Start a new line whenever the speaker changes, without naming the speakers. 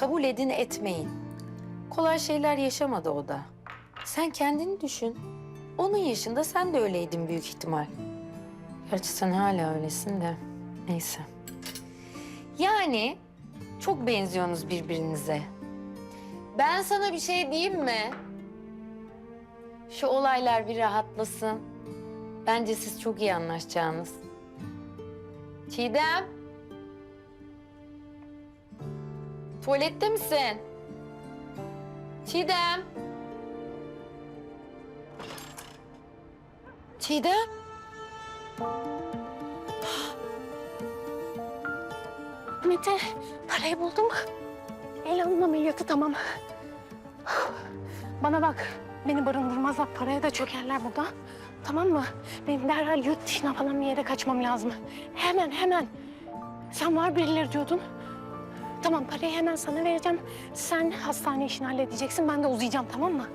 Kabul edin etmeyin. Kolay şeyler yaşamadı o da. Sen kendini düşün. Onun yaşında sen de öyleydin büyük ihtimal. Gerçi sen hala öylesin de. Neyse. Yani çok benziyorsunuz birbirinize. Ben sana bir şey diyeyim mi? Şu olaylar bir rahatlasın. Bence siz çok iyi anlaşacağınız. Çiğdem. Tuvalette misin? Çiğdem. Çiğdem.
Mete, parayı buldum. Elan'ın ameliyatı tamam. Bana bak, beni barındırmazlar. Paraya da çökerler burada. Tamam mı? Benim derhal yurt dışına falan bir yere kaçmam lazım. Hemen, hemen. Sen var birileri diyordun. Tamam, parayı hemen sana vereceğim. Sen hastane işini halledeceksin. Ben de uzayacağım, tamam mı?